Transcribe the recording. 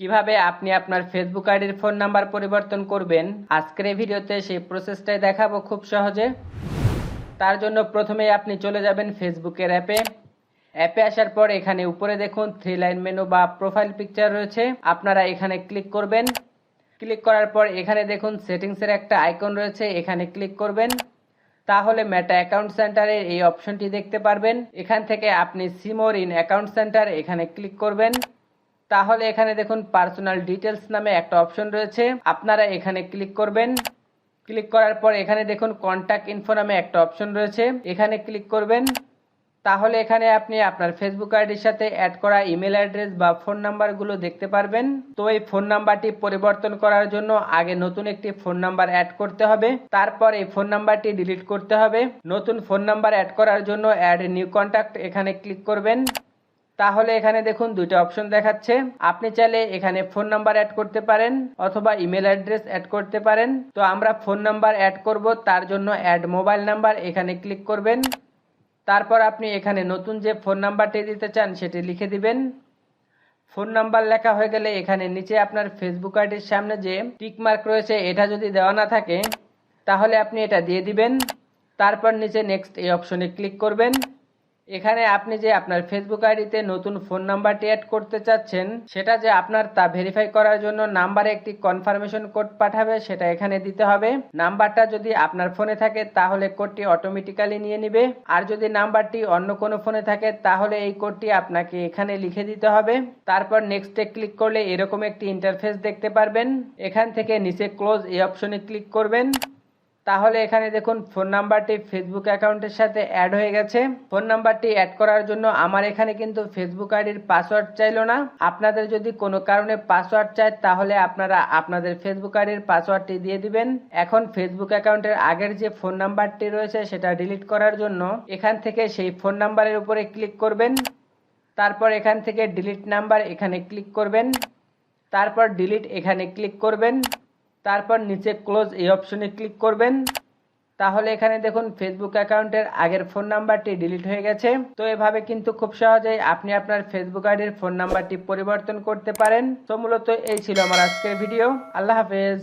কীভাবে আপনি আপনার ফেসবুক আইডির ফোন নাম্বার পরিবর্তন করবেন? আজকের এই ভিডিওতে সেই প্রসেসটাই দেখাবো খুব সহজে। তার জন্য প্রথমেই আপনি চলে যাবেন ফেসবুকের অ্যাপে। অ্যাপে আসার পর এখানে উপরে দেখুন থ্রি লাইন মেনু বা প্রোফাইল পিকচার রয়েছে। আপনারা এখানে ক্লিক করবেন। ক্লিক করার পর এখানে দেখুন সেটিংসের একটা আইকন রয়েছে, এখানে ক্লিক করবেন। তাহলে মেটা অ্যাকাউন্ট সেন্টারের এই অপশনটি দেখতে পারবেন। এখান থেকে আপনি see more in account center এখানে ক্লিক করবেন। তাহলে এখানে দেখুন পার্সোনাল ডিটেলস নামে একটা অপশন রয়েছে। আপনারা এখানে ক্লিক করবেন। ক্লিক করার পর এখানে দেখুন কন্ট্যাক্ট ইনফো নামে একটা অপশন রয়েছে। এখানে ক্লিক করবেন। তাহলে এখানে আপনি আপনার ফেসবুক আইডির সাথে অ্যাড করা ইমেল অ্যাড্রেস বা ফোন নাম্বারগুলো দেখতে পারবেন। তো এই ফোন নাম্বারটি পরিবর্তন করার জন্য আগে নতুন একটি ফোন নাম্বার অ্যাড করতে হবে। তারপর এই ফোন নাম্বারটি ডিলিট করতে হবে। নতুন ফোন নাম্বার অ্যাড করার জন্য অ্যাড নিউ কন্ট্যাক্ট এখানে ক্লিক করবেন। তাহলে এখানে দেখুন দুইটা অপশন দেখাচ্ছে। আপনি চাইলে এখানে ফোন নাম্বার অ্যাড করতে পারেন অথবা ইমেল অ্যাড্রেস অ্যাড করতে পারেন। তো আমরা ফোন নাম্বার অ্যাড করব, তার জন্য অ্যাড মোবাইল নাম্বার এখানে ক্লিক করবেন। তারপর আপনি এখানে নতুন যে ফোন নাম্বারটি দিতে চান, সেটি লিখে দিবেন। ফোন নাম্বার লেখা হয়ে গেলে এখানে নিচে আপনার ফেসবুক আইডির সামনে যে টিক মার্ক রয়েছে, এটা যদি দেওয়া না থাকে, তাহলে আপনি এটা দিয়ে দিবেন। তারপর নিচে নেক্সট এই অপশনে ক্লিক করবেন। এখানে আপনি যে আপনার ফেসবুক আইডিতে নতুন ফোন নাম্বারটি অ্যাড করতে চাচ্ছেন, সেটা যে আপনার তা ভেরিফাই করার জন্য নাম্বারে একটি কনফার্মেশন কোড পাঠাবে, সেটা এখানে দিতে হবে। নাম্বারটা যদি আপনার ফোনে থাকে, তাহলে কোডটি অটোমেটিক্যালি নিয়ে নিবে। আর যদি নাম্বারটি অন্য কোনো ফোনে থাকে, তাহলে এই কোডটি আপনাকে এখানে লিখে দিতে হবে। তারপর নেক্সটে ক্লিক করলে এরকম একটি ইন্টারফেস দেখতে পারবেন। এখান থেকে নিচে ক্লোজ এই অপশনে ক্লিক করবেন। তাহলে এখানে দেখুন, ফোন নাম্বারটি ফেসবুক অ্যাকাউন্টের সাথে অ্যাড হয়ে গেছে। ফোন নাম্বারটি অ্যাড করার জন্য আমার এখানে কিন্তু ফেসবুক আইডির পাসওয়ার্ড চাইলো না। আপনাদের যদি কোনো কারণে পাসওয়ার্ড চায়, তাহলে আপনারা আপনাদের ফেসবুক আইডির পাসওয়ার্ডটি দিয়ে দিবেন। এখন ফেসবুক অ্যাকাউন্টের আগের যে ফোন নাম্বারটি রয়েছে, সেটা ডিলিট করার জন্য এখান থেকে সেই ফোন নাম্বারের উপরে ক্লিক করবেন। তারপর এখান থেকে ডিলিট নাম্বার এখানে ক্লিক করবেন। তারপর ডিলিট এখানে ক্লিক করবেন। তারপর নিচে ক্লোজ এই অপশনে ক্লিক করবেন। তাহলে এখানে দেখুন ফেসবুক অ্যাকাউন্টের আগের ফোন নাম্বারটি ডিলিট হয়ে গেছে। তো এভাবে কিন্তু খুব সহজেই আপনি আপনার ফেসবুক আইডির ফোন নাম্বারটি পরিবর্তন করতে পারেন। তো মূলত এই ছিল আমার আজকের ভিডিও আল্লাহ হাফেজ।